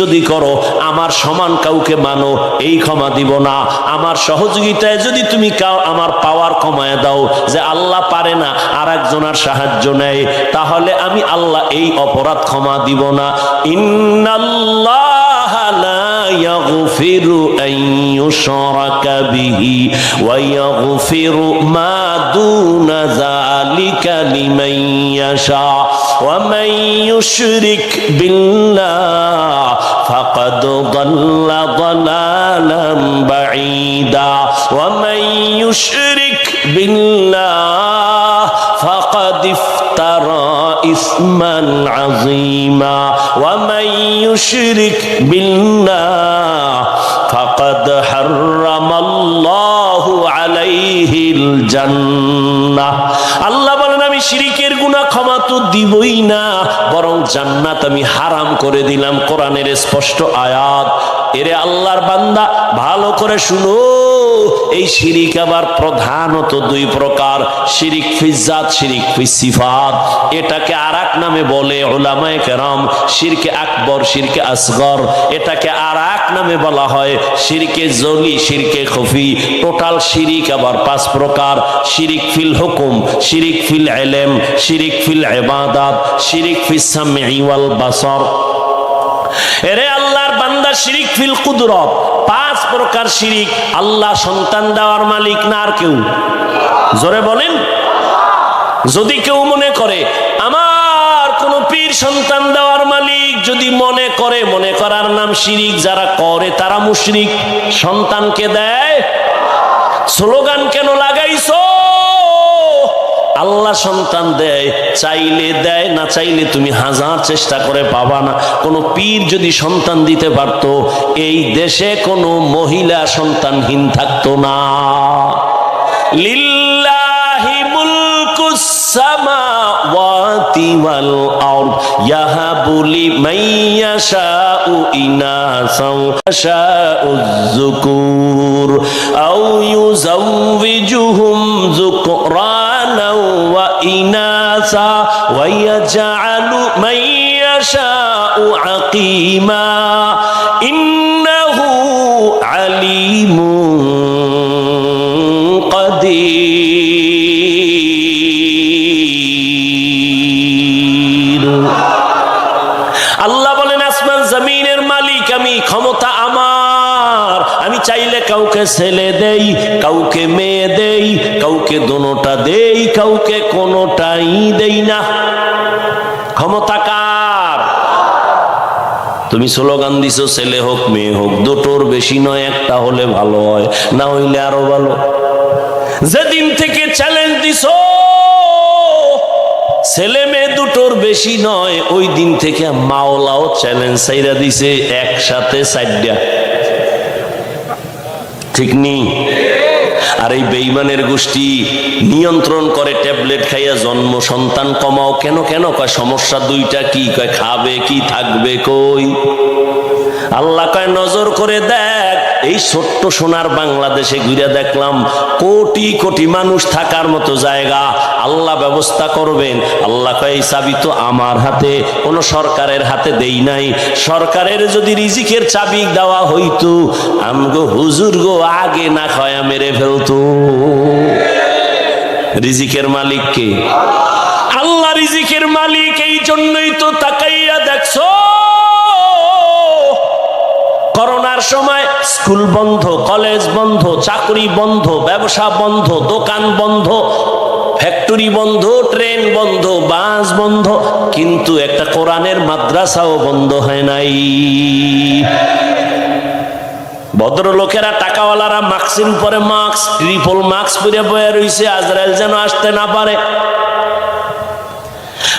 যদি করো, আমার সমান কাউকে মানো, এই ক্ষমা দিব না। আমার সহযোগিতায় যদি তুমি আমার পাওয়ার কমায় দাও যে আল্লাহ পারে না আর একজনের সাহায্য নেয়, তাহলে আমি আল্লাহ এই অপরাধ ক্ষমা দিব না। ইন্নাল্লাহ মা ذلك لمن يشاء. ومن يشرك بالله فقد ضل ضلالا بعيدا. ومن يشرك بالله فقد افترى إثما عظيما. ومن يشرك بالله فقد حرم الله عليه الجنة. الله আমি শিরিকের গুণা ক্ষমা তো দিবই না, বরং জান্নাত আমি হারাম করে দিলাম। কোরআনের স্পষ্ট আয়াত, এরে আল্লাহর বান্দা, ভালো করে শুনো। এই শিরিক আবার প্রধানত দুই প্রকার, শিরিক ফিজাত শিরিক ফিসিফাত এটাকে আর নামে বলে ওলামায় কেরাম, শিরকে আকবর, শিরকে আসগর। এটাকে আর নামে বলা হয়, শিরকে জলি, শিরকে খফি। টোটাল শিরিক আবার পাঁচ প্রকার, শিরিক ফিল হুকুম, শিরিক ফিল এলেম, শিরিক ফিল এবাদাত শিরিক ফিস সামি ওয়াল বাসর। এরে আল্লাহর যদি কেউ মনে করে, আমার কোন পীর সন্তান দেওয়ার মালিক যদি মনে করে, মনে করার নাম শিরিক, যারা করে তারা মুশরিক। সন্তানকে দেয়। স্লোগান কেন লাগাইছো? আল্লাহ সন্তান দেয়, চাইলে দেয়, না চাইলে তুমি হাজার চেষ্টা করে পাবা না। কোনো পীর যদি সন্তান দিতে পারত, এই দেশে কোনো মহিলা সন্তানহীন থাকতো না। লিল্লাহি মুলকুস সামাওয়াতি ওয়াল আরদ ইনাসা ওয়া ইয়াজআলু মান ইয়াশাউ আকিমা ইন্নাহু আলিমুন কদির আল্লাহ বলেন, আসমান জমিনের মালিক, আমি ক্ষমতা কাউকে ছেলে দেই, কাউকে মেয়ে দেই, কাউকে দোনোটা দেই, কাউকে কোনোটাই দেই না। ক্ষমতা কার? তুমি স্লোগান দিছো, ছেলে হোক, মেয়ে হোক, দুটোর বেশি নয়, একটা হলে ভালো হয়, না হইলে আরও ভালো। যেদিন থেকে চ্যালেঞ্জ দিছো, ছেলে মেয়ে দুটোর বেশি নয়, ওই দিন থেকে মাওলাও চ্যালেঞ্জ সাইরা দিছে, একসাথে সাইডা। ঠিক নেই। আর এই বেইমানের গোষ্ঠী নিয়ন্ত্রণ করে, ট্যাবলেট খাইয়া জন্ম, সন্তান কমাও। কেন কেন? কয়, সমস্যা দুইটা কি? কয়, খাবে কি, থাকবে কই? আল্লাহ কয়, নজর করে দেখ, এই ছোট্ট সোনার বাংলাদেশে ঘুরে দেখলাম কোটি কোটি মানুষ থাকার মতো জায়গা। আল্লাহ ব্যবস্থা করবেন। আল্লাহ কয়, এই চাবি তো আমার হাতে, কোনো সরকারের হাতে দেই নাই। সরকারের যদি রিজিকের চাবি দেওয়া হইতো, আমগো হুজুর গো আগে না খয়া মেরে ফেলতো। রিজিকের মালিক কে? আল্লাহ রিজিকের মালিক, এই জন্যই তো তাকাইয়া দেখছ। করোনার সময় স্কুল বন্ধ, কলেজ বন্ধ, চাকরি বন্ধ, ব্যবসা বন্ধ, দোকান বন্ধ, ফ্যাক্টরি বন্ধ, ট্রেন বন্ধ, বাস বন্ধ, কিন্তু একটা কোরআনের মাদ্রাসাও বন্ধ হয় নাই। ভদ্রলোকেরা টাকাওয়ালারা মাস্কিন পরে মাস্ক ট্রিপল মাস্ক পরে বয়ে রইছে, আজরাইল যেন আসতে না পারে।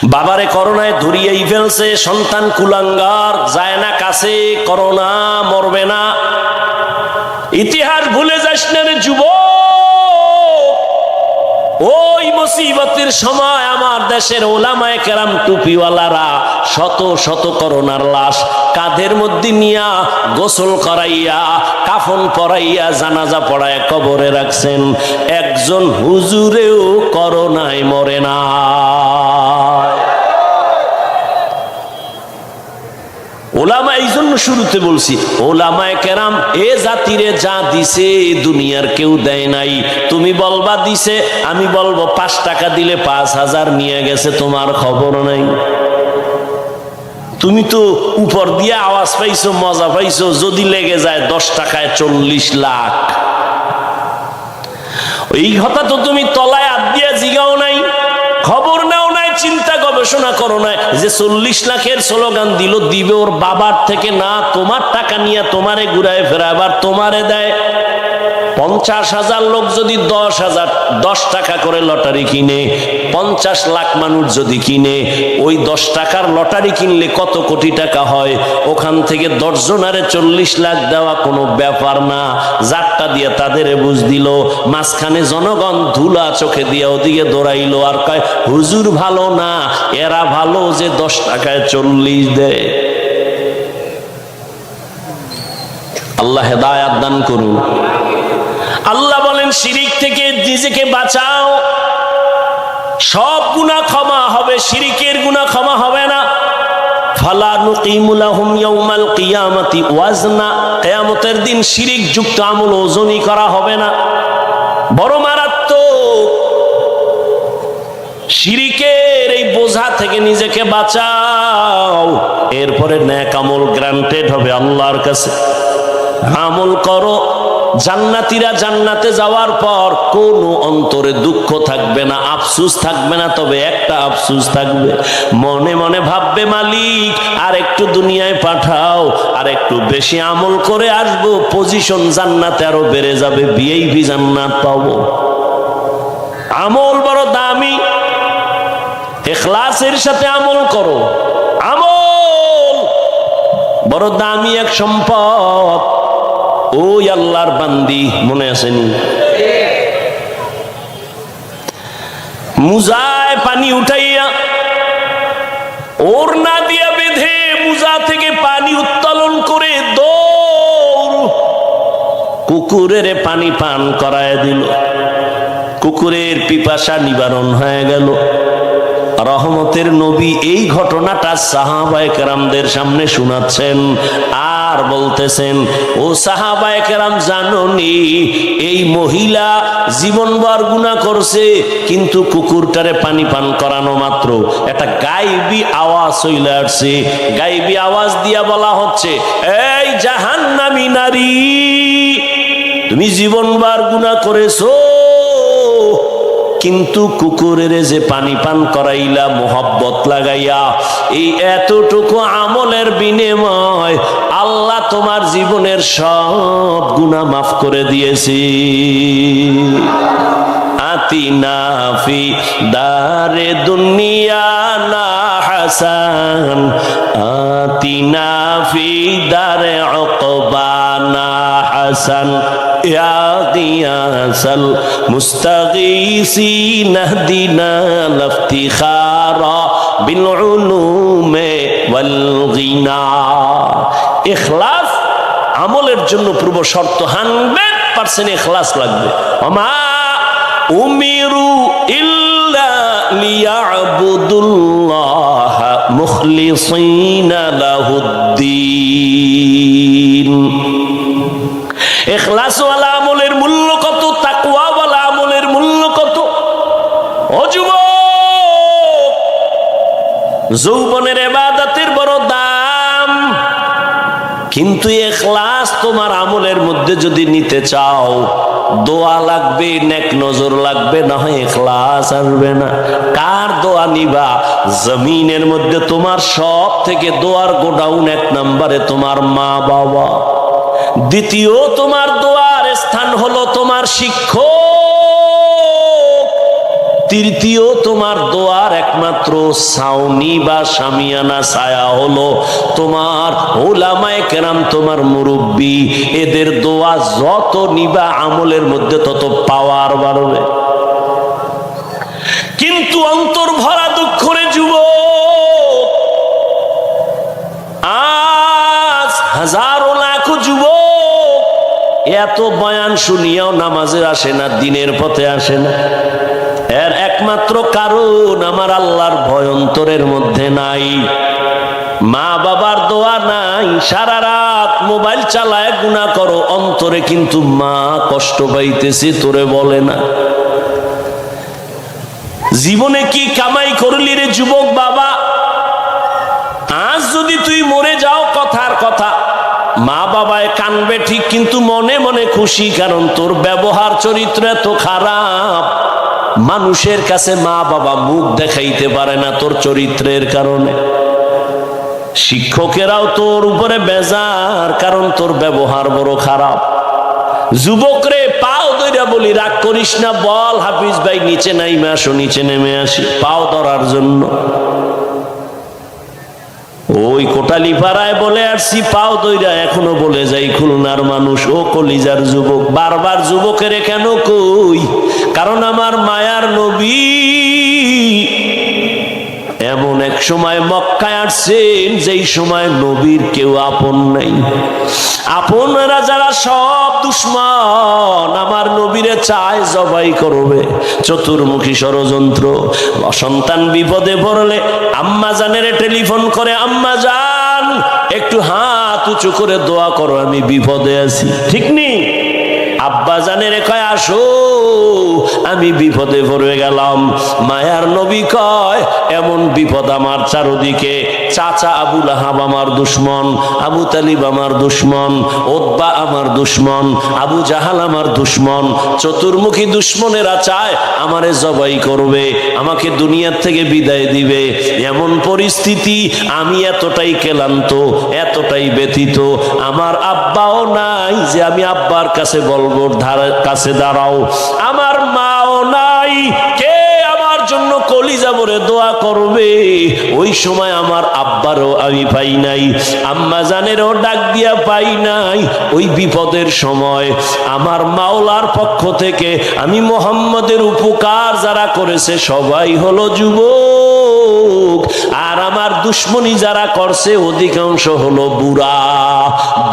বাবারে করোনায় ধরিয়েই ফেলছে, সন্তান কুলাঙ্গার, যায় না কাছে, করোনা মরবে না। ইতিহাস ভুলে যাস না রে যুব ওই মুসিবতের সময় আমার দেশের ওলামায় কেরাম টুপিওয়ালারা শত শত করোনার লাশ কাঁধের মধ্যে নিয়া গোসল করাইয়া, কাফন পরাইয়া, জানাজা পড়ায় কবরে রাখছেন। একজন হুজুরেও করোনায় মরে না ওলামা এই জন্য শুরুতে বলছি, ওলামায় কেরাম, এ জাতিরে যা দিছে দুনিয়ার কেউ দেয় নাই। তুমি বলবা দিছে, আমি বলব পাঁচ টাকা দিলে পাঁচ হাজার নিয়ে গেছে, তোমার খবর নাই। তুমি তো উপর দিয়ে আওয়াজ পাইছো, মজা পাইছো, যদি লেগে যায় দশ টাকায় চল্লিশ লাখ। এই কথা তো তুমি তলায় আদ দিয়া জিগাও নাই খবর নাও নাই চিন্তা গবেষণা করো না যে চল্লিশ লাখের স্লোগান দিল, দিবে ওর বাবার থেকে, না, তোমার টাকা নিয়ে তোমারে ঘুরায় ফেরা আবার তোমারে দেয়। পঞ্চাশ হাজার লোক যদি দশ হাজার, দশ টাকা করে লটারি কিনে, পঞ্চাশ লাখ মানুষ যদি কিনে, ওই দশ টাকার লটারি কিনলে কত কোটি টাকা হয়? ওখান থেকে দশ জনারে চল্লিশ লাখ দেওয়া কোনো ব্যাপার না। যারটা দিয়ে তাদের বুঝ দিল। মাঝখানে জনগণ ধুলা চোখে দিয়ে ওদিকে দৌড়াইল আর কয়, হুজুর ভালো না, এরা ভালো যে দশ টাকায় চল্লিশ দেয়। আল্লাহ হেদায়াত দান করুন। আল্লাহ বলেন, শিরিক থেকে নিজেকে বাঁচাও। সব গুণা ক্ষমা হবে, শিরিকের গুণা ক্ষমা হবে না। দিন আমল ওজনই করা হবে না। বড় শিরিকের এই বোঝা থেকে নিজেকে বাঁচাও। এরপরে ন্যাক আমল গ্রান্টেড হবে আল্লাহর কাছে। আমল করো। জান্নাতিরা জান্নাতে যাওয়ার পর কোনো অন্তরে দুঃখ থাকবে না, আফসুস থাকবে না, তবে একটা আফসুস থাকবে। মনে মনে ভাববে, মালিক, আর একটু দুনিয়ায় পাঠাও, আর একটু বেশি আমল করে আসব পজিশন জান্নাতে আরও বেড়ে যাবে বিয়েই জান্নাত পাবো। আমল বড় দামি। এখলাসের সাথে আমল করো। আমল বড় দামি এক সম্পদ। ওই আল্লাহর বান্দি, মনে আসেনি মুজায় পানি উঠাইয়া ওর না দিয়া বেঁধে মুজা থেকে পানি উত্তোলন করে দৌড় কুকুরের পানি পান করায় দিল। কুকুরের পিপাসা নিবারণ হয়ে গেল। রহমতের নবী এই ঘটনাটা সাহাবায় কেরামদের সামনে শোনাচ্ছেন আর বলতেছেন, ও সাহাবায় কেরাম জাননি, এই মহিলা জীবনবার গুণা করছে, কিন্তু কুকুরটারে পানি পান করানো মাত্র। একটা গাইবি আওয়াজ চলে আসছে। গাইবি আওয়াজ দিয়া বলা হচ্ছে, এই জাহান্নামী নারী, তুমি জীবনবার গুণা করেছ কিন্তু কুকুরের যে পানি পান করাইলা, মোহব্বত লাগাইয়া, এই এতটুকু আমলের বিনিময় আল্লাহ তোমার জীবনের সব গুণা মাফ করে দিয়েছি। আতিনা নাফি দারে দুনিয়া না হাসান, আতিনা ফি দারে অকবানা হাসান ইয়াদিয়াসাল মুস্তাগীসি নাহদিনা লাফতিখারা বিল উলুমে ওয়াল গিনা। ইখলাস, আমলের জন্য পূর্ব শর্ত হান্ড্রেড পার্সেন্ট এখলাস লাগবে। আমা উমিরু ইল্লা লিয়াবুদুল্লাহ মুখলিসিনা লাহুদ্দিন। এখলাসওয়ালা আমলের মূল্য কত তাকুয়াওয়ালা আমলের মূল্য কত? অযুব যৌবনের এবাদাতের বড় দাম। কিন্তু এখলাস তোমার আমলের মধ্যে যদি নিতে চাও, দোয়া লাগবে, নেক নজর লাগবে, না হয় এখলাস আসবে না। কার দোয়া নিবা? জমিনের মধ্যে তোমার সব থেকে দোয়ার গোডাউন এক নম্বরে তোমার মা বাবা দ্বিতীয় তোমার দোয়ার স্থান হলো তোমার শিক্ষক। তৃতীয় তোমার দোয়ার একমাত্র সাউনি বা সামিয়ানা ছায়া হলো তোমার ওলামায় কেরাম, তোমার মুরব্বী। এদের দোয়া যত নিবা আমলের মধ্যে তত পাওয়ার বাড়বে। কিন্তু অন্তর ভরা দুঃখরে যুব আজ হাজারো লাখো যুব এত বয়ান শুনিয়াও নামাজে আসে না, দিনের পথে আসে না। একমাত্র কারণ আমার আল্লাহর ভয় অন্তরের মধ্যে নাই। মা বাবার দোয়া নাই, সারা রাত মোবাইল চালায় গুণা করো, অন্তরে কিন্তু মা কষ্ট পাইতেছে, তোরে বলে না। জীবনে কি কামাই করলি রে যুবক বাবা? আজ যদি তুই মরে যাও, কথার কথা। মা বাবায় কানবে ঠিক, কিন্তু মনে মনে খুশি, কারণ তোর ব্যবহার চরিত্র এত খারাপ। মানুষের কাছে মা বাবা মুখ দেখাইতে পারে না তোর চরিত্রের কারণে। শিক্ষকেরাও তোর উপরে বেজার, কারণ তোর ব্যবহার বড় খারাপ। যুবক রে পাও দইরা বলি, রাগ করিস না, বল হাফিজ ভাই, নিচে নাইমে আসো, নিচে নেমে আসি, পাও ধরার জন্য। ওই কোটালি পাড়ায় বলে আসছি, পাও দইরা এখনও বলে যাই খুলনার মানুষ। ও কলিজার যুবক, বারবার যুবকের কেন কই? কারণ আমার মায়ার নবী এমন এক সময় মক্কায় আসছেন, যেই সময় নবীর কেউ আপন নাই। আপনরা যারা সব দুশ্মন, আমার নবীরে চায় জবাই করবে। চতুর্মুখী ষড়যন্ত্র, সন্তান বিপদে পড়লে আম্মা জানের টেলিফোন করে, আম্মা জান, একটু হাত উঁচু করে দোয়া করো, আমি বিপদে আছি। ঠিক নেই? আব্বা জানের কয়, আসো। আমি বিপদে পড়ে গেলাম। মায়ার নবী কয় এমন বিপদ আমার চারদিকে চাচা আবুল আহাব আমার দুশ্মন, আবু তালিব আমার দুশ্মন ওদ্বা আমার দুশ্মন, আবু জাহাল আমার দুশ্মন, চতুর্মুখী দুশ্মনেরা চায় আমারে জবাই করবে, আমাকে দুনিয়ার থেকে বিদায় দিবে। এমন পরিস্থিতি আমি এতটাই ক্লান্ত, এতটাই ব্যথিত। আমার আব্বাও নাই যে আমি আব্বার কাছে বলব, ধারে কাছে দাঁড়াও। আমার মাও নাই কলিজা ভরে দোয়া করবে। ওই সময় আমার আব্বারও আমি পাই নাই, আম্মা জানেরও ডাক দিয়া পাই নাই। ওই বিপদের সময় আমার মাওলার পক্ষ থেকে আমি মোহাম্মদের উপকার যারা করেছে সবাই হলো যুবক। আর আমার দুশ্মনী যারা করছে অধিকাংশ হলো বুড়া।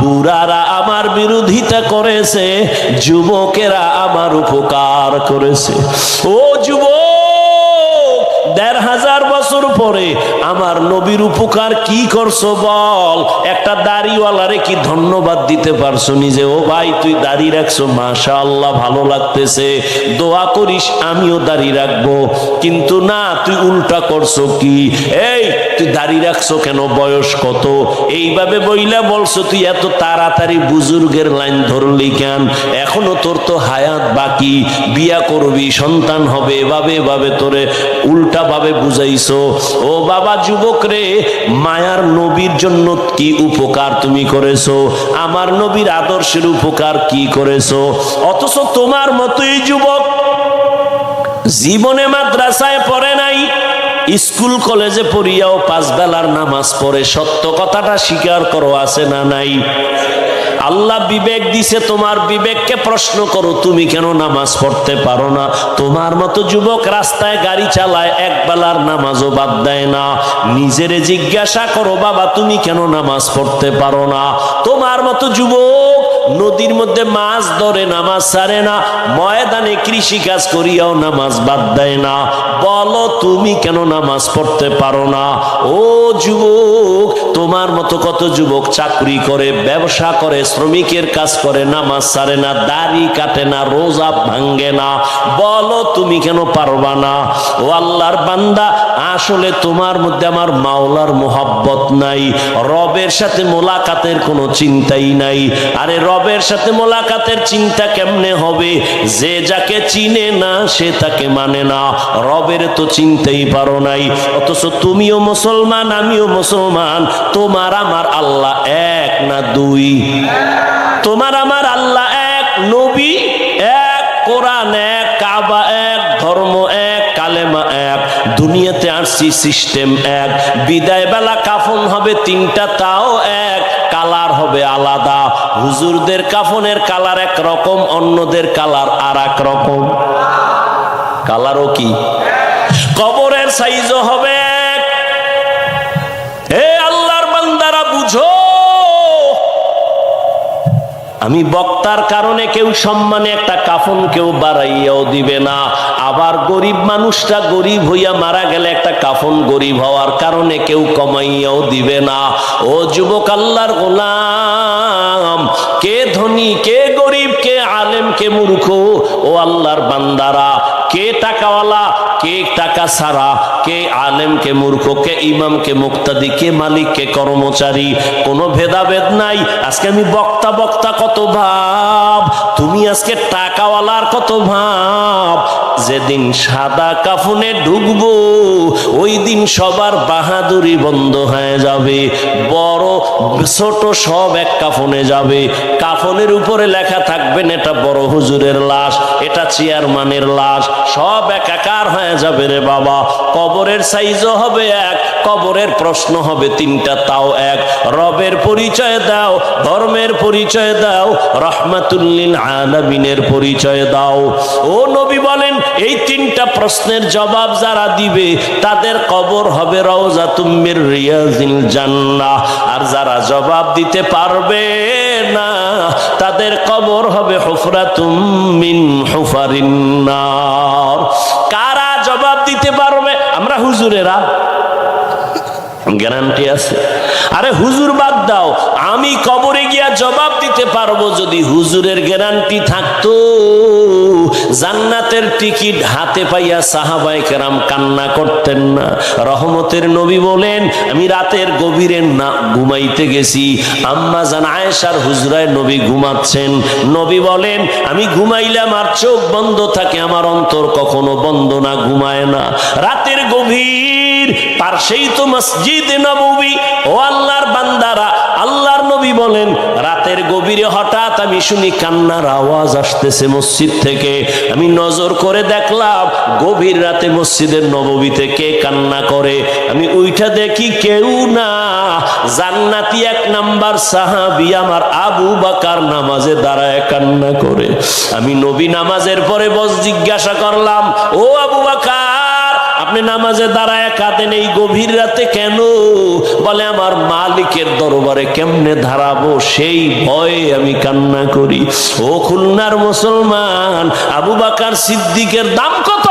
বুড়ারা আমার বিরোধিতা করেছে, যুবকেরা আমার উপকার করেছে। ও যুবক পরে আমার নবীর উপকার কি করছ বল? একটা দাড়িওয়ালারে কি ধন্যবাদ দিতে পারছ নিজে? ও ভাই, তুই দাড়ি রাখছো মাশা আল্লাহ ভালো লাগতেছে। দোয়া করিস, আমিও দাড়ি রাখব। কিন্তু না, তুই উল্টা করছ কি? এই, তুই দাড়ি রাখছো কেন? বয়স কত? এইভাবে বইলা বলছো, তুই এত তাড়াতাড়ি বুজুর্গের লাইন ধরলি কেন? এখনও তোর তো হায়াত বাকি। বিয়া করবি, সন্তান হবে, এভাবে এভাবে তোরে উল্টা ভাবে বুঝাইছো। ও বাবা, যুবক রে, মায়ার নবীর জন্য কি উপকার তুমি করেছ? আমার নবীর আদর্শের উপকার কি করেছ? অথচ তোমার মতোই যুবক জীবনে মাদ্রাসায় পড়ে নাই, স্কুল কলেজে পড়িয়াও পাঁচ বেলার নামাজ পড়ে। সত্য কথাটা স্বীকার করো, আছে না নাই? আল্লাহ বিবেক দিছে, তোমার বিবেককে প্রশ্ন করো, তুমি কেন নামাজ পড়তে পারো না? তোমার মতো যুবক রাস্তায় গাড়ি চালায় এক বেলার নামাজও বাদ দেয় না। নিজেরে জিজ্ঞাসা করো, বাবা, তুমি কেন নামাজ পড়তে পারো না? তোমার মতো যুবক নদীর মধ্যে মাছ ধরে, নামাজ ছাড়ে না। ময়দানে কৃষি কাজ করিয়াও নামাজ বাদ দেয় না। বলো তুমি কেন নামাজ পড়তে পারো না? ও যুবক, তোমার মতো কত যুবক চাকরি করে, ব্যবসা করে, শ্রমিকের কাজ করে, নামাজ ছাড়ে না, দাড়ি কাটে না, রোজা ভাঙ্গে না। বলো তুমি কেন পারবা না? ও আল্লাহর বান্দা আসলে তোমার মধ্যে আমার মাওলার মোহাব্বত নাই, রবের সাথে মোলাকাতের কোনো চিন্তাই নাই। আরে রবের সাথে মোলাকাতের চিন্তা কেমনে হবে? যে যাকে চিনে না, সে তাকে মানে না। রবের তো চিনতেই পারো নাই। অথচ তুমিও মুসলমান, আমিও মুসলমান। তোমার আমার আল্লাহ এক না দুই। তোমার আমার আল্লাহ এক, নবী দুনিয়াতে আসছি সিস্টেম এক। বিদায় বেলা কাফন হবে তিনটা, তাও এক। কালার হবে আলাদা। হুজুরদের কাফনের কালার এক রকম অন্যদের কালার আর এক রকম। কালারও কি? কবরের সাইজও হবে হে আল্লাহর বান্দারা, বুঝো। আমি বক্তার কারণে কেউ সম্মানে একটা কাফন কেউ বাড়াইয়াও দিবে না। আবার গরিব মানুষটা গরিব হইয়া মারা গেলে একটা কাফন গরিব হওয়ার কারণে কেউ কমাইয়াও দিবে না। ও যুবক আল্লাহর গোলাম, কে ধনী, কে গরিব, কে আলেম, কে মূর্খ, ও আল্লাহর বান্দারা, কে টাকাওয়ালা কে টাকা ছাড়া কে আলেম, কে মূর্খ, কে ইমাম, কে মুক্তাদি, কে মালিক, কে কর্মচারী, কোনো ভেদাভেদ নাই। আজকে আমি বক্তা বক্তা কত ভাব। তুমি আজকে টাকাওয়ালার কত ভাব? যেদিন সাদা কাফনে ঢুকবো ওই দিন সবার বাহাদুরি বন্ধ হয়ে যাবে। বড়, ছোট সব এক কাফনে যাবে। কাফনের উপরে লেখা থাকবেন এটা বড় হুজুরের লাশ, এটা চেয়ারম্যানের লাশ। সব একাকার হয়ে যাবে রে বাবা। কবরের সাইজও হবে এক, কবরের প্রশ্ন হবে তিনটা, তাও এক। রবের পরিচয় দাও, ধর্মের পরিচয় দাও রহমাতুল্লিল আলামিনের পরিচয় দাও। ও নবী বলেন, এই তিনটা প্রশ্নের জবাব যারা দিবে, তাদের কবর হবে রওজা তুমির রিয়াজিল জান্নাহ। আর যারা জবাব দিতে পারবে না, তাদের কবর হবে হুফরা তুমিন হুফারিন্নার কারা জবাব দিতে পারবে? আমরা হুজুরেরা। গ্যারান্টি আছে। আরে হুজুর বাদ দাও, আমি কবরে গিয়া জবাব দিতে পারব যদি হুজুরের গ্যারান্টি থাকতো। জান্নাতের টিকিট হাতে পাইয়া সাহাবাই কেরাম কান্না করতেন না। রহমতের নবী বলেন, আমি রাতের গভীরে না ঘুমাইতে গেছি। আম্মা জান আয়েশার হুজরায় নবী ঘুমাচ্ছেন। নবী বলেন, আমি ঘুমাইলাম আর চোখ বন্ধ থাকে, আমার অন্তর কখনো বন্ধ না, ঘুমায় না। রাতের গভীর পার্শ্বেই তো মসজিদ নবী ও আল্লাহর বান্দারা, আল্লাহর নবী বলেন, রাতের গভীরে হঠাৎ আমি শুনি কান্নার আওয়াজ আসতেছে মসজিদ থেকে। আমি নজর করে দেখলাম, গভীর রাতে মসজিদের নববীতে কে কান্না করে। আমি উইঠা দেখি কেউ না। জান্নাতি এক নাম্বার সাহাবি আমার আবু বাকার নামাজে দাঁড়ায় কান্না করে। আমি নবী নামাজের পরে বস জিজ্ঞাসা করলাম, ও আবু বাকার আপনি নামাজে দাঁড়ায় কাঁদেন, এই গভীর রাতে কেন? বলে, আমার মালিকের দরবারে কেমনে ধারাবো সেই ভয়ে আমি কান্না করি। ও খুলনার মুসলমান, আবু বাকার সিদ্দিকের দাম কত?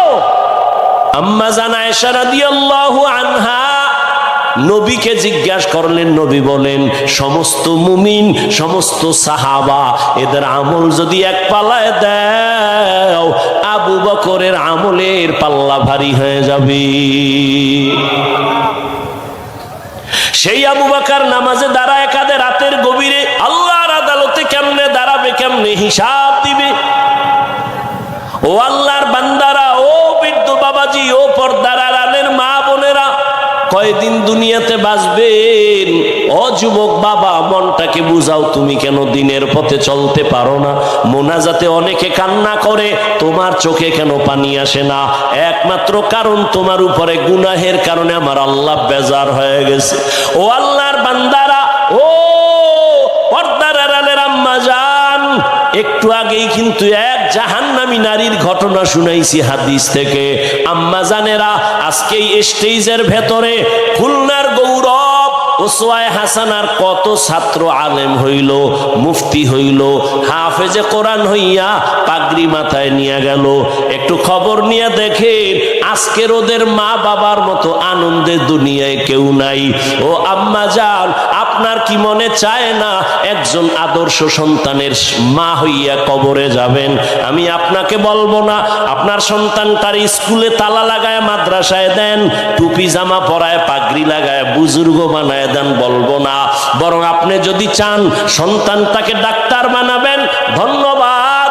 আম্মা জানায় সারা দিয়ে আনহা নবীকে জিজ্ঞাসা করলেন, নবী বলেন, সমস্ত মুমিন, সমস্ত সাহাবা, এদের আমল যদি এক পালায় দাও, আবু বকরের আমলের পাল্লা ভারী হয়ে যাবে। সেই আবু বাকার নামাজে দাঁড়ায় কাঁদে, রাতের গভীরে আল্লাহর আদালতে কেমনে দাঁড়াবে, কেমনে হিসাব দিবে? ও আল্লাহর কয়দিন দুনিয়াতে বাঁচবেন? ও যুবক বাবা, মনটাকে বুঝাও, তুমি কেন দিনের পথে চলতে পারো না? মোনাজাতে অনেকে কান্না করে, তোমার চোখে কেন পানি আসে না? একমাত্র কারণ তোমার উপরে গুনাহের কারণে আমার আল্লাহ বেজার হয়ে গেছে। ও আল্লাহর বান্দারা, ও একটু আগেই কিন্তু এক জাহান্নামী নারীর ঘটনা শুনাইছি হাদিস থেকে। আম্মা জানেরা আজকে স্টেজের ভেতরে খুলনার গৌরব কত ছাত্র আলেম হইল, মুফতি হইল, হাফেজে কোরআন হইয়া পাগড়ি মাথায় নিয়ে গেল। একটু খবর নিয়ে দেখেন, আজকের ওদের মা বাবার মতো আনন্দের দুনিয়ায় কেউ নাই। ও আম্মা যান আপনার কি মনে চায় না? একজন আদর্শ সন্তানের মা হইয়া কবরে যাবেন। আমি আপনাকে বলব না, আপনার সন্তান তার স্কুলে তালা লাগায়, মাদ্রাসায় দেন, টুপি জামা পরায়, পাগড়ি লাগায়, বুজুর্গ বানায় দেন, বলব না। বরং আপনি যদি চান সন্তান তাকে ডাক্তার বানাবেন, ধন্যবাদ।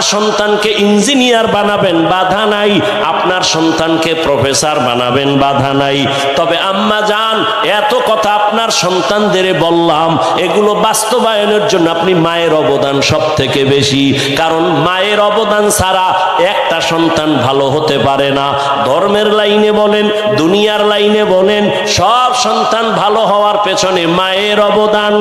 আপনার সন্তানকে ইঞ্জিনিয়ার বানাবেন, বাধা নাই। আপনার সন্তানকে প্রফেসর বানাবেন, বাধা নাই। তবে আম্মা যান এত কথা আপনার সন্তানদের বললাম, এগুলো বাস্তবায়নের জন্য আপনি মায়ের অবদান সব থেকে বেশি। কারণ মায়ের অবদান ছাড়া একটা সন্তান ভালো হতে পারে না। ধর্মের লাইনে বলেন, দুনিয়ার লাইনে বলেন, সব সন্তান ভালো হওয়ার পেছনে মায়ের অবদান।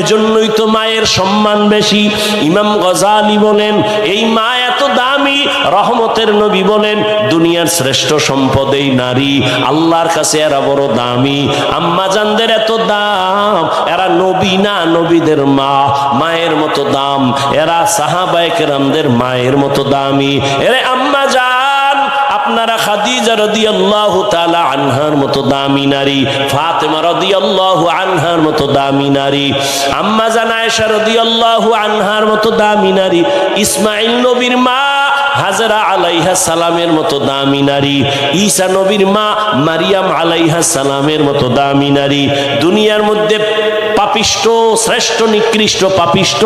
এজন্যই তো মায়ের সম্মান বেশি। ইমাম গজালি বলেন, এই মা এত দামি, রহমতের নবী বলেন, দুনিয়ার শ্রেষ্ঠ সম্পদ এই নারী, আল্লাহর কাছে এরা বড় দামি। আম্মা জানদের এত দাম, এরা নবী না নবীদের মা, মায়ের মতো দাম। এরা সাহাবায়কেরামদের মায়ের মতো দামি। এরে আম্মা জান আপনারা খাদিজা রাদিয়াল্লাহু তাআলা আনহার মতো দামি নারী, ফাতেমা রাদিয়াল্লাহু আনহার মতো দামি নারী, আম্মা জান আয়েশা রাদিয়াল্লাহু আনহার মতো দামি নারী ইসমাইল নবীর মা হাজরা আলাইহা সালামের মতো দামি নারী, ঈসা নবীর মা মারিয়াম আলাইহা সালামের মতো দামি নারী, দুনিয়ার মধ্যে পাপিষ্ট শ্রেষ্ঠ, নিকৃষ্ট পাপিষ্ট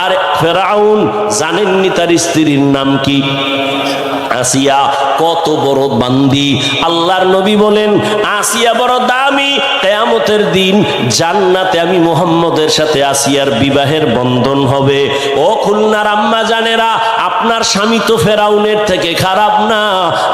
আর ফেরাউন জানেননি তার স্ত্রীর নাম কি? আসিয়া কত বড় বান্দি। আল্লাহর নবী বলেন, আসিয়া বড় দামি। কেয়ামতের দিন জান্নাতে আমি মোহাম্মদের সাথে আসিয়ার বিবাহের বন্ধন হবে। ও খুলনার আম্মা জানেরা, আপনার স্বামী তো ফেরাউনের থেকে খারাপ না।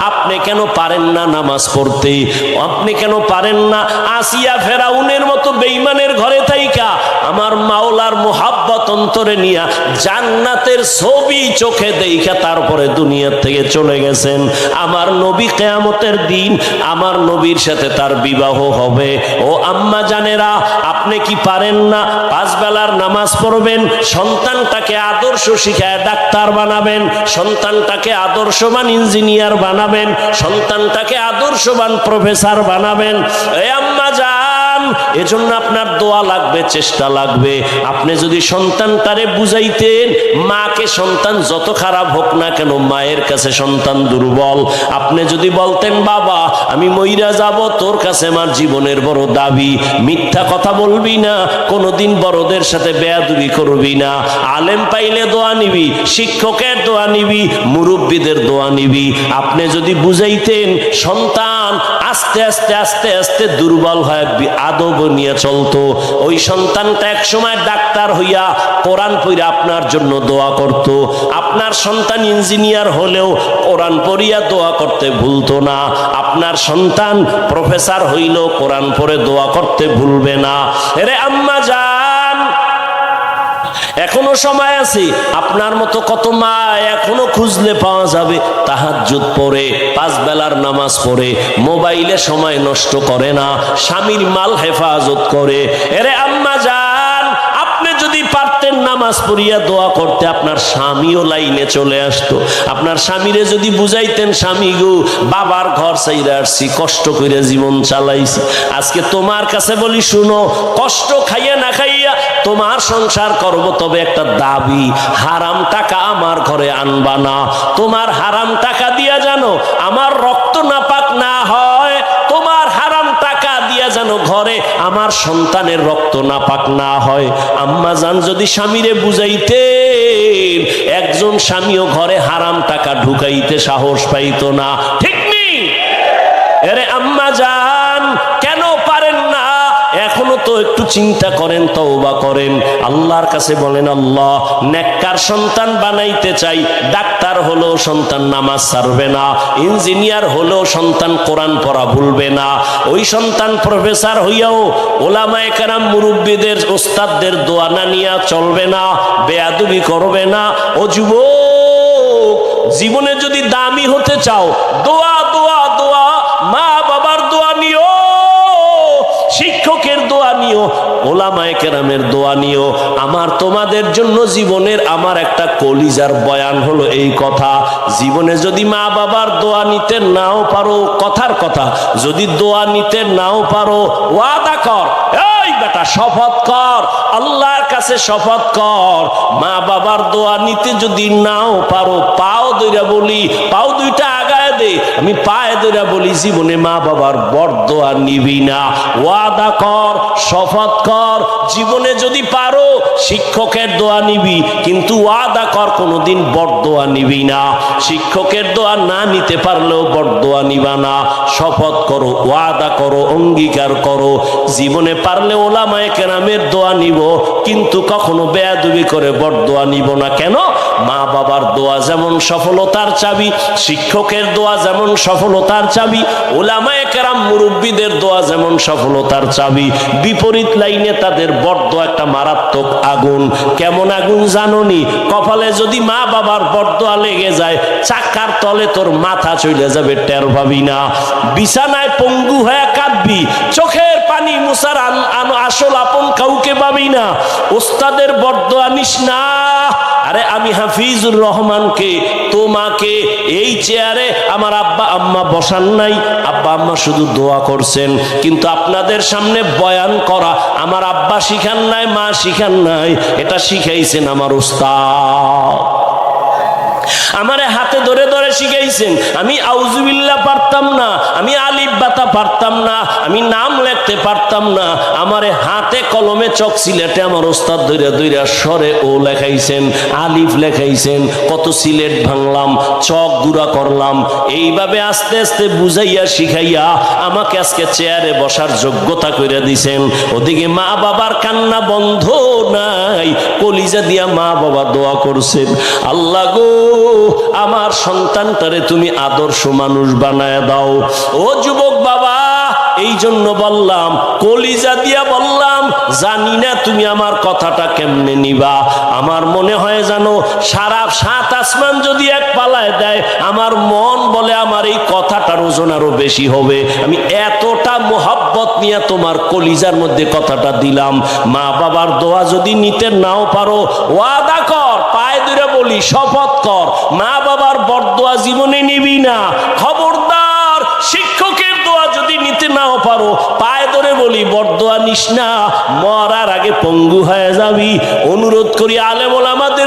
আপনি কেন পারেন না নামাজ পড়তে? আপনি কেন পারেন না? আসিয়া ফেরাউনের মতো বেইমানের ঘরে থাইকা আমার মাওলার মোহাব্বত অন্তরে নিয়া জান্নাতের ছবি চোখে দেখা তারপরে দুনিয়ার থেকে চলে গেছেন। আমার নবী কেয়ামতের দিন আমার নবীর সাথে তার বিবাহ হবে। ও আম্মা জানেরা, আপনি কি পারেন না পাঁচ বেলার নামাজ পড়বেন, সন্তানটাকে আদর্শ শিখায় ডাক্তার বানাবেন, সন্তানটাকে আদর্শবান ইঞ্জিনিয়ার বানাবেন, সন্তানটাকে আদর্শবান প্রফেসর বানাবেন। এ আম্মা যান এজন্য আপনার দোয়া লাগবে, চেষ্টা লাগবে। আপনি যদি সন্তানটারে বুঝাইতেন, মাকে সন্তান যত খারাপ হোক না কেন, মায়ের কাছে সন্তান দুর্বল। আপনি যদি বলতেন, বাবা, আমি মইরা যাব, তোর কাছে আমার জীবনের বড় দাবি। মিথ্যা কথা বলবি না, কোনোদিন বড়দের সাথে বেয়াদুবি করবি না। আলেম পাইলে দোয়া নিবি, শিক্ষকের দোয়া নিবি, মুরব্বীদের দোয়া নিবি। আপনি যদি বুঝাইতেন, সন্তান আস্তে আস্তে আস্তে আস্তে দুর্বল হয় আদব নিয়ে চলতো। ওই সন্তানটা এক সময় ডাক্তার হইয়া কোরআন পড়ে আপনার জন্য দোয়া করত। আপনার সন্তান ইঞ্জিনিয়ার হলেও কোরআন পড়িয়া দোয়া করতে ভুলতো না। আপনার সন্তান প্রফেসর হইলেও কোরআন পড়ে দোয়া করতে ভুলবে না। এরে আম্মা এখনও সময় আছে। আপনার মতো কত মা এখনও খুঁজলে পাওয়া যাবে। তাহাজ্জুদ পরে পাঁচ বেলার নামাজ পড়ে, মোবাইলে সময় নষ্ট করে না, স্বামীর মাল হেফাজত করে। এরে আম্মা পারতেন নামাজ পড়িয়া দোয়া করতে আপনার স্বামীও লাইনে চলে আসতো। আপনার স্বামীরে যদি বুঝাইতেন, স্বামী গো, বাবার ঘর চাইরে আসছি, কষ্ট করে জীবন চালাইছি। আজকে তোমার কাছে বলি, শুনো, কষ্ট খাইয়া না খাইয়া তোমার সংসার করব, তবে একটা দাবি, হারাম টাকা আমার ঘরে আনবা না। তোমার হারাম টাকা দিয়া জানো, আমার রক্ত ঘরে আমার সন্তানের রক্ত না পাক না হয়। আম্মা যান যদি স্বামীরে বুঝাইতে একজন স্বামীও ঘরে হারাম টাকা ঢুকাইতে সাহস পাইতো না। ঠিক নেই এরে আম্মা জান কেন পারেন না এখনও তো একটু চিন্তা করেন, তওবা করেন। আল্লাহর কাছে বলেন, আল্লাহ, নেককার সন্তান বানাইতে চাই। ডাক্তার হলেও সন্তান নামাজ ছাড়বে না। ইঞ্জিনিয়ার হলেও সন্তান কোরআন পড়া ভুলবে না। ওই সন্তান প্রফেসর হইয়াও ওলামায়ে কেরাম, মুরব্বীদের, ওস্তাদদের দোয়া না নিয়া চলবে না, বেয়াদুবি করবে না। ও যুবক, জীবনে যদি দামি হতে চাও, দোয়া দোয়া ওলামায়ে কেরামের দোয়া নিও। আমার তোমাদের জন্য জীবনের আমার একটা কলিজার বয়ান হলো এই কথা। জীবনে যদি মা বাবার দোয়া নিতে নাও পারো, কথার কথা। যদি দোয়া নিতে নাও পারো, ওয়াদা কর। শপথ কর। আল্লাহর কাছে শপথ কর। মা বাবার দোয়া নিতে যদি নাও পারো, পাও দইরা বলি, পাও দুইটা দে। আমি পায়ে দইরা বলি, জীবনে মা বাবার বর দোয়া নিবি না। ওয়াদা কর, শপথ কর। জীবনে যদি পারো, শিক্ষকের দোয়া নিবি। কিন্তু ওয়াদা কর, কোনোদিন বর দোয়া নিবি না। শিক্ষকের দোয়া না নিতে পারলেও বর দোয়া নিবা না। শপথ করো, ওয়াদা করো, অঙ্গীকার করো। জীবনে পারলে ওলামায়ে কেরামের দোয়া নিব। কিন্তু কখনো বেয়াদুবি করে বর দোয়া নিব না। কেন? মা বাবার দোয়া যেমন সফলতার চাবি, শিক্ষকের দোয়া দোয়া যেমন সফলতার চাবি ওলামায়ে কেরাম মুরব্বীদের দোয়া যেমন সফলতার চাবি, বিপরীত লাইনে তাদের বড্ড একটা মারাত্মক আগুন। কেমন আগুন জাননি? কপালে যদি মা বাবার বড্ডোয়া লেগে যায়, চাকার তলে তোর মাথা চলে যাবে, টের পাবি না। বিছানায় পঙ্গু হয়ে কাঁদবি, চোখের পানি মুসার আসল আপন কাউকে পাবি না। ওস্তাদের বড্ডোয়া নিস না আরে আমি হাফিজুর রহমানকে, তোমাকে এই চেয়ারে আমার আব্বা আম্মা বসান নাই। আব্বা আম্মা শুধু দোয়া করছেন, কিন্তু আপনাদের সামনে বয়ান করা, আমার আব্বা শিখান নাই, মা শিখান নাই, এটা শিখাইছেন আমার উস্তা আমারে হাতে ধরে ধরে শিখাইছেন। আমি আউজুবিল্লাহ পারতাম না, আমি আলিফ বাতা পারতাম না, আমি নাম লিখতে পারতাম না। আমারে হাতে কলমে চক সিলেটে আমার ওস্তাদ ধরে ধরে সরে ও লেখাইছেন, আলিফ লেখাইছেন, কত সিলেট ভাঙলাম, চক গুড়া করলাম। এইভাবে আস্তে আস্তে বুঝাইয়া শিখাইয়া আমাকে আজকে চেয়ারে বসার যোগ্যতা করে দিছেন। ওদিকে মা বাবার কান্না বন্ধ নাই, কলিজা দিয়া মা বাবা দোয়া করছেন। আল্লাহ গো, আমার সন্তানটারে তুমি আদর্শ মানুষ বানায় দাও। ও যুবক বাবা এই জন্য বললাম, কলিজা দিয়া বললাম, জানি না তুমি আমার কথাটা কেমনে নিবা। আমার মনে হয় জানো, সারা সাত আসমান যদি এক পালায় দেয়, আমার মন বলে আমার এই কথাটার ওজন আরও বেশি হবে। আমি এতটা মোহাব্বত নিয়ে তোমার কলিজার মধ্যে কথাটা দিলাম। মা বাবার দোয়া যদি নিতে নাও পারো, ওয়াদা কর, পায়ে দূরে বলি, শপথ কর, মা বরদোয়া জীবনে নিবি না। খবরদার, শিক্ষকের দোয়া যদি নিতে নাও পারো, পায়ে ধরে বলি, বরদোয়া নিস না, মরার আগে পঙ্গু হয়ে যাবি। অনুরোধ করি, আলেমল আমাদের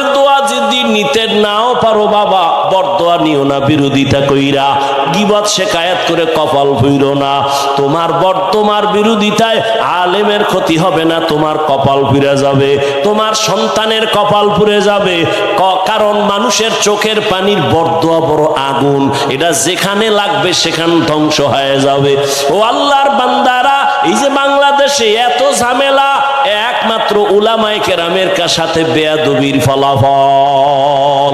নিতে নাও পারো বাবা, বরদোয়া নিও না, বিরোধিতা কইরা। গিবত শেখায়াত করে কপাল ভুইর না। তোমার বর, তোমার বিরোধিতায় আলেমের ক্ষতি হবে না, তোমার কপাল ফিরে যাবে। তোমার সন্তানের কপাল পুড়ে যাবে। কারণ মানুষের চোখের পানির বরদোয়া বড় আগুন। এটা যেখানে লাগবে সেখান ধ্বংস হয়ে যাবে। ও আল্লাহর বান্দারা, এই যে বাংলাদেশে এত ঝামেলা একমাত্র উলামায় কেরামের সাথে বেয়াদবির ফলাফল।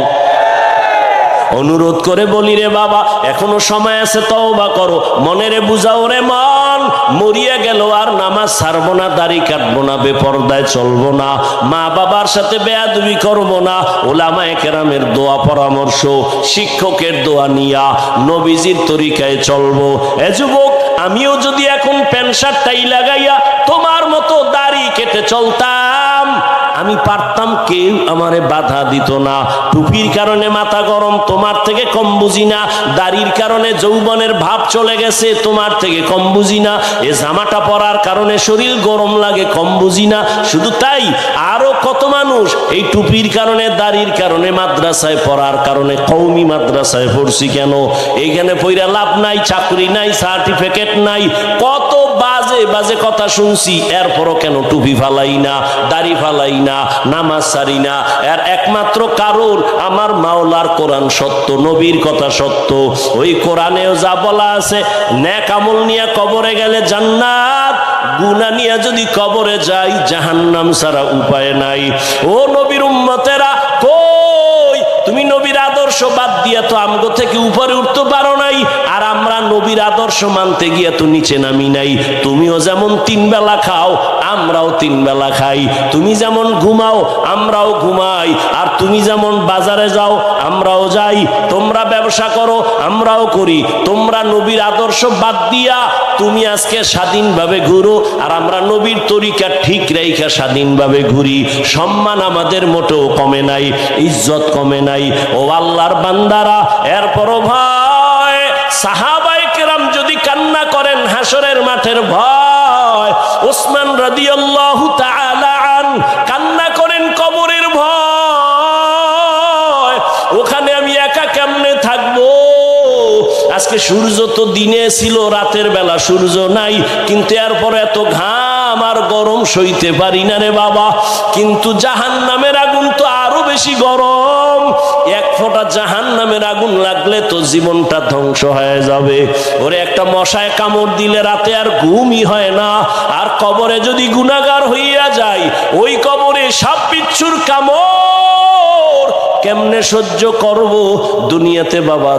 অনুরোধ করে বলি রে বাবা, এখনও সময় আছে তও বা করো। মনে রে বুঝাও রে মন মরিয়া গেল আর নামাজ ছাড়বো না, দাড়ি কাটবো না, বেপর্দায় চলবো না, মা বাবার সাথে বেয়াদুবি করব না। ওলামা একরামের দোয়া পরামর্শ, শিক্ষকের দোয়া নিয়া নবীজির তরিকায় চলবো। এ যুবক, আমিও যদি এখন প্যান্ট শার্ট তাই লাগাইয়া তোমার মতো দাড়ি কেটে চলতাম আমি পারতাম, কেউ আমারে বাধা দিত না। টুপির কারণে মাথা গরম, তোমার থেকে কম বুঝি না। দাড়ির কারণে যৌবনের ভাব চলে গেছে, তোমার থেকে কম বুঝি না। এ জামাটা পরার কারণে শরীর গরম লাগে, কম বুঝি না। শুধু তাই, আরও কত মানুষ এই টুপির কারণে, দাড়ির কারণে মাদ্রাসায় পড়ার কারণে কৌমি মাদ্রাসায় পড়ছি কেন? এইখানে পইরা লাভ নাই, চাকরি নাই সার্টিফিকেট নাই। কত বাজে বাজে কথা শুনছি। এরপরও কেন টুপি ফালাই না, দাড়ি ফালাই না, নামাজ সারি না? এর একমাত্র কারণ, আমার মাওলার কোরআন সত্য, নবীর কথা সত্য। ওই কোরআনেও যা বলা আছে ন্যাক আমল নিয়ে কবরে গেলে জান্নাত গুনা নিয়ে যদি কবরে যাই, জাহান্নাম ছাড়া উপায় নাই। ও নবীর উম্মতেরা, কই? তুমি নবীর আদর্শ বাদ দিয়া তো আমগো থেকে উপরে উঠতে পারো আমরা নবীর আদর্শ মানতে গিয়া তো নিচে নামি নাই। তুমিও যেমন তিন বেলা খাও, আমরাও তিন বেলা খাই। তুমি যেমন ঘুমাও, আমরাও ঘুমাই। আর তুমি যেমন বাজারে যাও, আমরাও যাই। তোমরা ব্যবসা করো, আমরাও করি। তোমরা নবীর আদর্শ বাদ দিয়া তুমি আজকে স্বাধীনভাবে ঘুরো, আর আমরা নবীর তরিকা ঠিক রেখা স্বাধীনভাবে ঘুরি। সম্মান আমাদের মোটেও কমে নাই, ইজ্জত কমে নাই। ও আল্লাহর বান্দারা, এরপরও ভয় সাহাবাই কেরাম যদি কান্না করেন হাসরের মাঠের ভয় ওসমান রাদিয়াল্লাহু তাআলা কান্না করেন কবরের ভয়, ওখানে আমি একা কেমনে থাকব? আজকে সূর্য তো দিনে ছিল, রাতের বেলা সূর্য নাই, কিন্তু এরপর এত ঘাম আর গরম সইতে পারি না রে বাবা, কিন্তু জাহান নামের আগুন তো আরও বেশি গরম। এক ফোঁটা জাহান নামের আগুন লাগলে তো জীবনটা ধ্বংস হয়ে যাবে। ওরে একটা মশায় কামড় দিলে রাতে আর ঘুমই হয় না। আর কবরে যদি গুণাগার হইয়া যায়, ওই কবরে সাপ বিচ্ছুর কামড় কেমনে সহ্য করব? দুনিয়াতে বাবা